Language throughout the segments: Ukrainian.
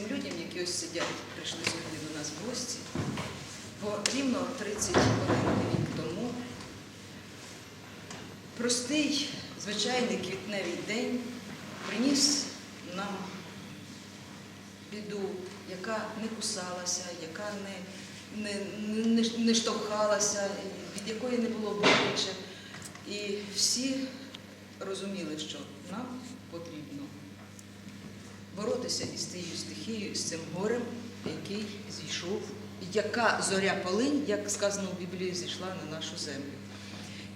цим людям, які ось сидять, прийшли сьогодні до нас в гості. Бо рівно 31 рік тому простий, звичайний квітневий день приніс нам біду, яка не кусалася, яка не, не, не, не, штовхалася, від якої не було боляче. І всі розуміли, що нам потрібно боротися із тією стихією, з цим горем, який зійшов, яка зоря полинь, як сказано в Біблії, зійшла на нашу землю.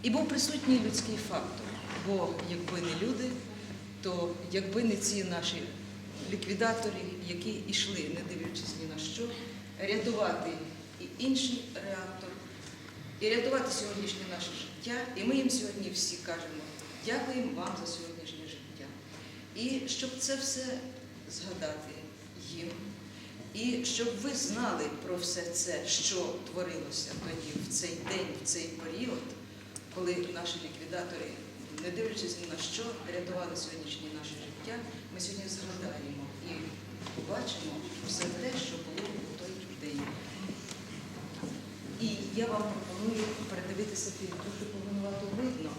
І був присутній людський фактор, бо якби не люди, то якби не ці наші ліквідатори, які йшли, не дивлячись ні на що, рятувати і інший реактор, і рятувати сьогоднішнє наше життя. І ми їм сьогодні всі кажемо дякуємо вам за сьогоднішнє життя. І щоб це все згадати їм, і щоб ви знали про все це, що творилося тоді, в цей день, в цей період, коли наші ліквідатори, не дивлячись ні на що, рятували сьогоднішнє наше життя, ми сьогодні згадаємо і побачимо все те, що було у той день. І я вам пропоную передивитися фільм. Дуже повинувато видно,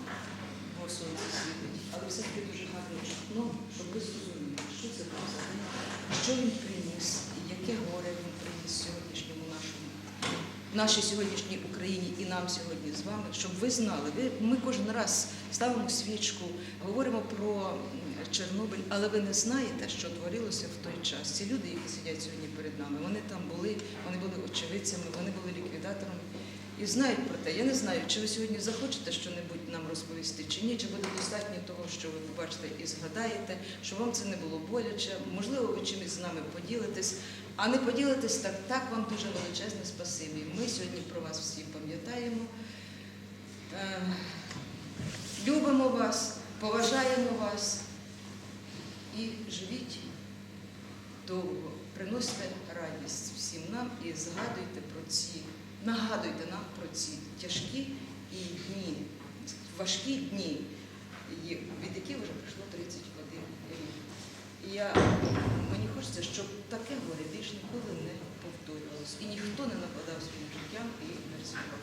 бо сонце світить, але все-таки дуже гарно чутно, щоб ви зрозуміли, що це був за день, що він приніс, і яке горе він приніс сьогоднішньому нашому, нашій сьогоднішній Україні і нам сьогодні з вами, щоб ви знали. Ви, ми кожен раз ставимо свічку, говоримо про Чорнобиль, але ви не знаєте, що творилося в той час. Ці люди, які сидять сьогодні перед нами, вони там були, вони були очевидцями, вони були ліквідаторами і знають про те. Я не знаю, чи ви сьогодні захочете щось нам розповісти, чи ні, чи буде достатньо того, що ви побачите і згадаєте, що вам це не було боляче, можливо, ви чимось з нами поділитесь, а не поділитесь так, так вам дуже величезне спасибі. Ми сьогодні про вас всі пам'ятаємо. Е, Любимо вас, поважаємо вас і живіть довго, приносьте радість всім нам і згадуйте про ці, нагадуйте нам про ці тяжкі і дні, важкі дні, від яких вже пройшло 31 рік. І я, мені хочеться, щоб таке горе більш ніколи не повторювалось. І ніхто не нападав своїм життям і не ризикував.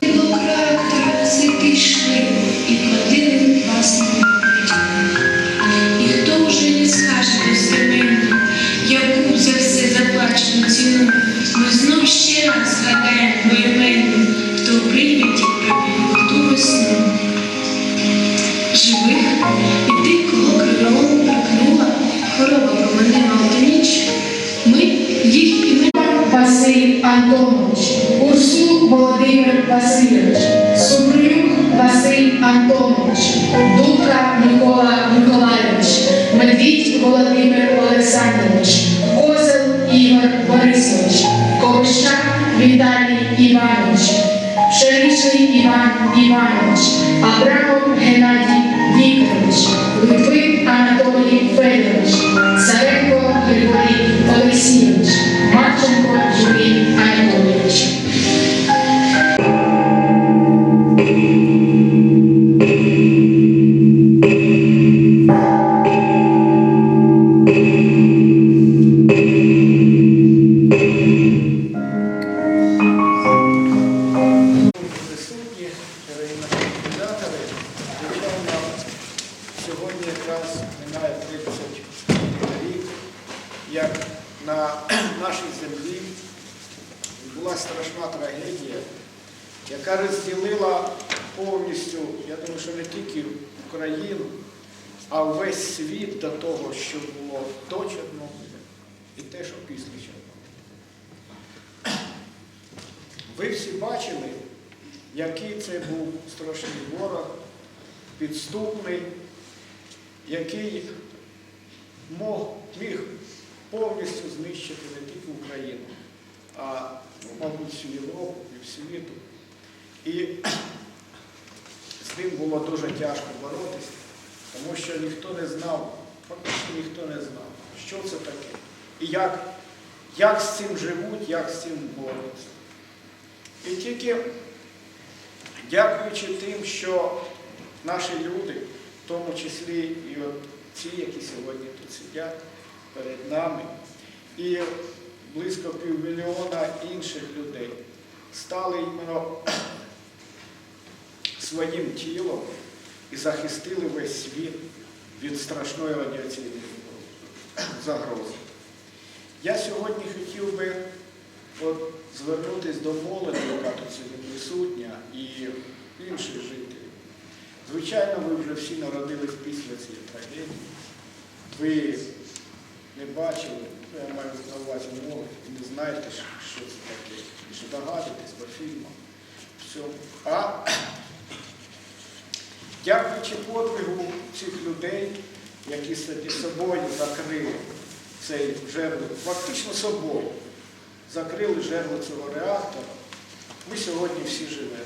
Антонович, Урсул Володимир Васильович, Супрюк Василь Антонович, Дудка Микола Миколайович, Медвідь Володимир Олександрович, Козел Ігор Борисович, Ковищак Віталій Іванович, Пшеничний Іван Іванович, Абрамов Геннадій Вікторович, Литвин Анатолій Федорович, Царенко була страшна трагедія, яка розділила повністю, я думаю, що не тільки Україну, а весь світ до того, що було до Чорнобиля і те, що після Чорнобиля. Ви всі бачили, який це був страшний ворог, підступний, який мог, міг повністю знищити не тільки Україну, а, мабуть, всю Європу і світу. І з ним було дуже тяжко боротися, тому що ніхто не знав, фактично ніхто не знав, що це таке. І як, як з цим живуть, як з цим борються. І тільки дякуючи тим, що наші люди, в тому числі і от ці, які сьогодні тут сидять перед нами, і близько півмільйона інших людей стали іменно своїм тілом і захистили весь світ від страшної радіаційної загрози. Я сьогодні хотів би от, звернутися до молоді, яка тут сьогодні присутня, і інших жителів. Звичайно, ви вже всі народились після цієї трагедії. Ви не бачили, ну, я маю на увазі молодь, не знаєте, що це таке, що догадуєтесь по фільмам. Всьому. А дякуючи подвигу цих людей, які собою закрили цей жерло, фактично собою закрили жерло цього реактора, ми сьогодні всі живемо.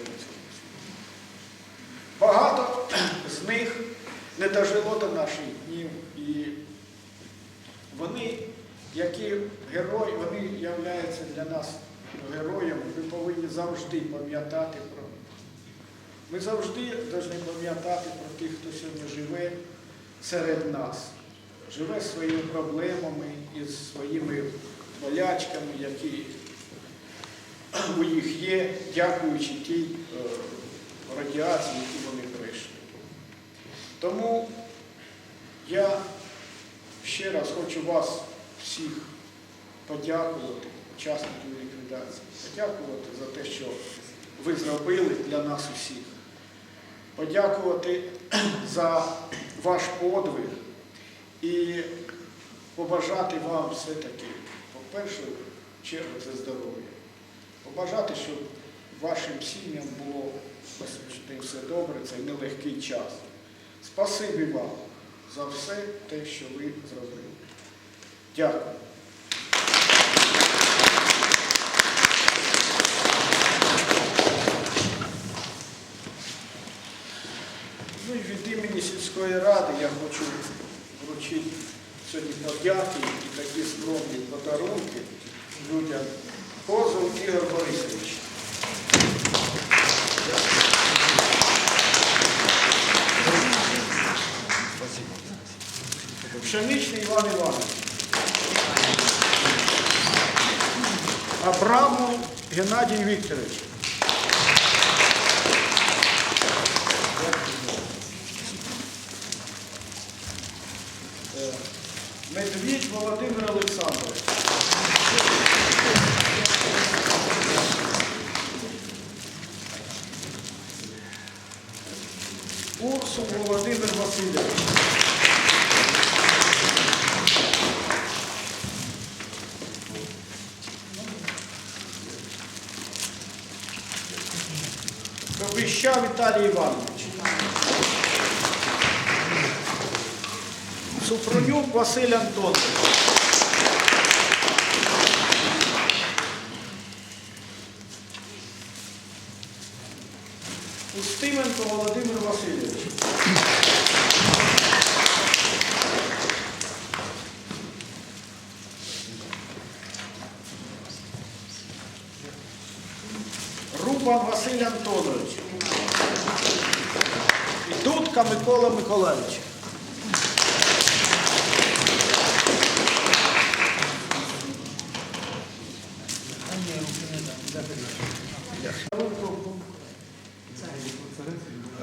Багато з них не дожило до наших днів, і вони, які герої, вони являються для нас героями, ми повинні завжди пам'ятати про них. Ми завжди повинні пам'ятати про тих, хто сьогодні живе серед нас, живе своїми проблемами і своїми болячками, які у їх є, дякуючи тій е, радіації, яку вони пройшли. Тому я ще раз хочу вас всіх подякувати, учасників ліквідації, подякувати за те, що ви зробили для нас усіх. Подякувати за ваш подвиг і побажати вам все-таки, по-перше, чергу це здоров'я. Побажати, щоб вашим сім'ям було все добре, цей нелегкий час. Спасибі вам за все те, що ви зробили. Дякую. Ну і від імені сільської ради я хочу вручити сьогодні подяки і такі скромні подарунки людям. Козов Ігор Борисович. Пшеничний Іван Іванович. Абрамов Геннадій Вікторович. Е, Медвідь Володимир Олександрович. Урсу Володимир Васильович. Кобища Віталій Іванович. Супронюк Василь Антонович. Устименко Володимир Васильович. Рубан Василь Антонович. І Микола Миколаївич.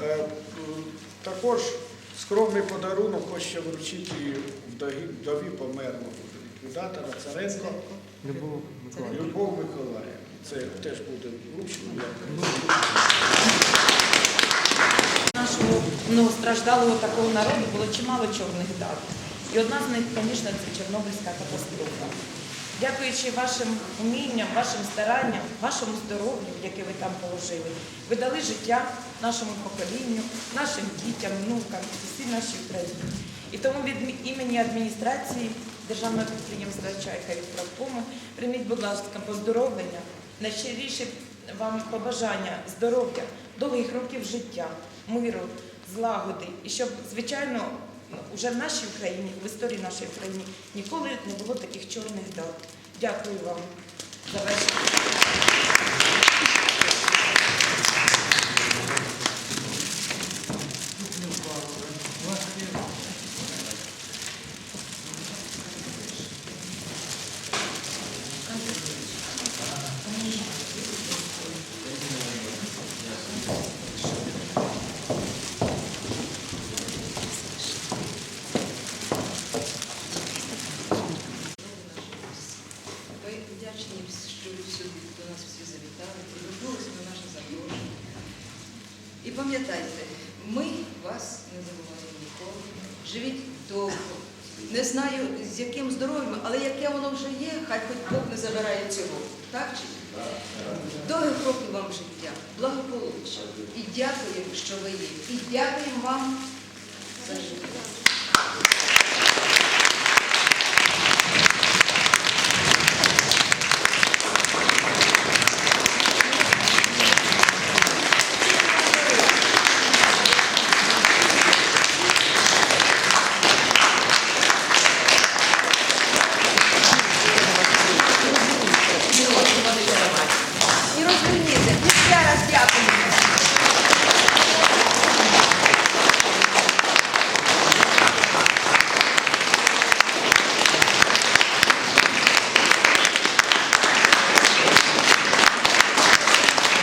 Е, Також скромний подарунок хоче вручити вдові померлого ліквідатора Царенко Любов Миколаївна. Це теж буде вручено. Як Нашого многостраждалого такого народу було чимало чорних дат. І одна з них, звісно, це Чорнобильська катастрофа. Дякуючи вашим умінням, вашим старанням, вашому здоров'ю, яке ви там положили, ви дали життя нашому поколінню, нашим дітям, внукам всій нашій Україні. І тому від імені адміністрації Державного підприємства Чайка від правкому прийміть, будь ласка, поздоровлення, найщиріше вам побажання здоров'я, довгих років життя, миру, злагоди, і щоб, звичайно, уже в нашій Україні, в історії нашої країни ніколи не було таких чорних дат. Дякую вам за вдячні, що сюди до нас всі завітали, повернулися на наше запрошення. І пам'ятайте, ми вас не забуваємо ніколи. Живіть довго. Не знаю, з яким здоров'ям, але яке воно вже є, хай хоч Бог не забирає цього. Так чи ні? Довгих років вам життя, благополуччя. І дякуємо, що ви є. І дякую вам за життя.